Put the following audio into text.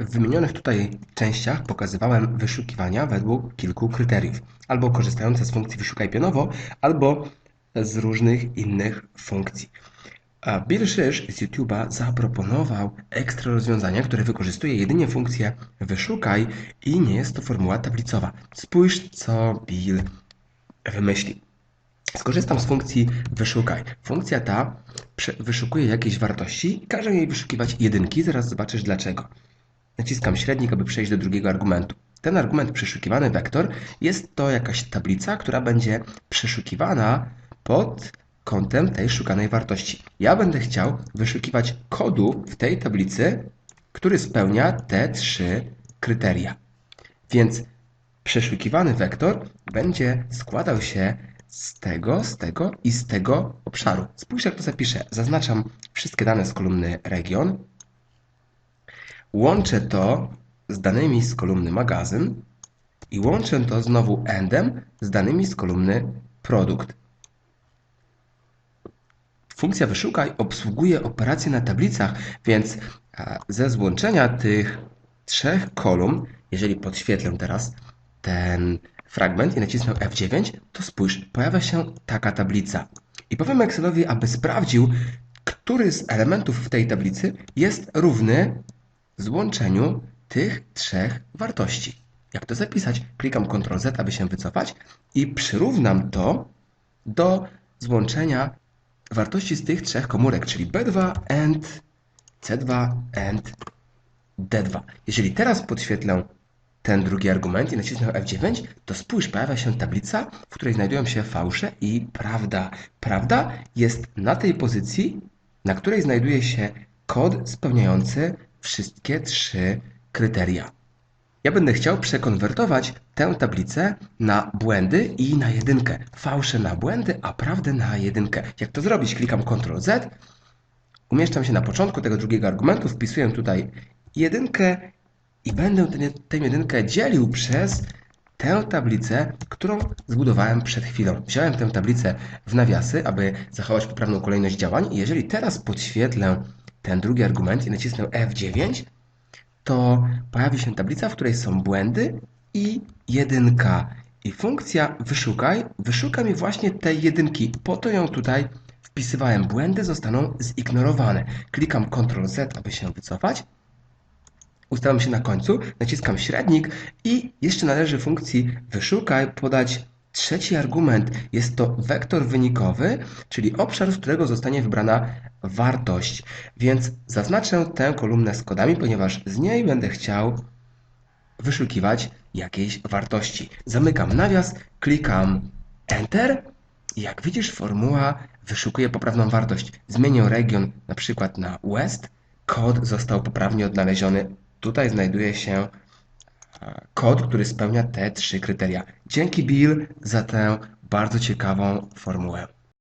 W wymienionych tutaj częściach pokazywałem wyszukiwania według kilku kryteriów, albo korzystające z funkcji wyszukaj pionowo, albo z różnych innych funkcji. A Bill Szysz z YouTube'a zaproponował ekstra rozwiązanie, które wykorzystuje jedynie funkcję wyszukaj i nie jest to formuła tablicowa. Spójrz, co Bill wymyślił. Skorzystam z funkcji wyszukaj. Funkcja ta wyszukuje jakieś wartości każe jej wyszukiwać jedynki. Zaraz zobaczysz dlaczego. Naciskam średnik, aby przejść do drugiego argumentu. Ten argument przeszukiwany wektor jest to jakaś tablica, która będzie przeszukiwana pod kątem tej szukanej wartości. Ja będę chciał wyszukiwać kodu w tej tablicy, który spełnia te trzy kryteria. Więc przeszukiwany wektor będzie składał się z tego, z tego i z tego obszaru. Spójrz jak to zapiszę. Zaznaczam wszystkie dane z kolumny region. Łączę to z danymi z kolumny magazyn i łączę to znowu endem z danymi z kolumny produkt. Funkcja wyszukaj obsługuje operacje na tablicach, więc ze złączenia tych trzech kolumn, jeżeli podświetlę teraz ten fragment i nacisnę F9, to spójrz, pojawia się taka tablica. I powiem Excelowi, aby sprawdził, który z elementów w tej tablicy jest równy złączeniu tych trzech wartości. Jak to zapisać? Klikam Ctrl Z, aby się wycofać i przyrównam to do złączenia wartości z tych trzech komórek, czyli B2 and C2 and D2. Jeżeli teraz podświetlę ten drugi argument i nacisnę F9, to spójrz, pojawia się tablica, w której znajdują się fałsze i prawda. Prawda jest na tej pozycji, na której znajduje się kod spełniający wszystkie trzy kryteria. Ja będę chciał przekonwertować tę tablicę na błędy i na jedynkę. Fałsze na błędy, a prawdę na jedynkę. Jak to zrobić? Klikam Ctrl Z, umieszczam się na początku tego drugiego argumentu, wpisuję tutaj jedynkę i będę tę jedynkę dzielił przez tę tablicę, którą zbudowałem przed chwilą. Wziąłem tę tablicę w nawiasy, aby zachować poprawną kolejność działań i jeżeli teraz podświetlę ten drugi argument i nacisnę F9, to pojawi się tablica, w której są błędy i jedynka. I funkcja wyszukaj wyszuka mi właśnie te jedynki. Po to ją tutaj wpisywałem. Błędy zostaną zignorowane. Klikam Ctrl Z, aby się wycofać. Ustawiam się na końcu, naciskam średnik i jeszcze należy funkcji wyszukaj podać trzeci argument. Jest to wektor wynikowy, czyli obszar, z którego zostanie wybrana wartość. Więc zaznaczę tę kolumnę z kodami, ponieważ z niej będę chciał wyszukiwać jakiejś wartości. Zamykam nawias, klikam Enter i jak widzisz formuła wyszukuje poprawną wartość. Zmienię region na przykład na West. Kod został poprawnie odnaleziony. Tutaj znajduje się kod, który spełnia te trzy kryteria. Dzięki Bill za tę bardzo ciekawą formułę.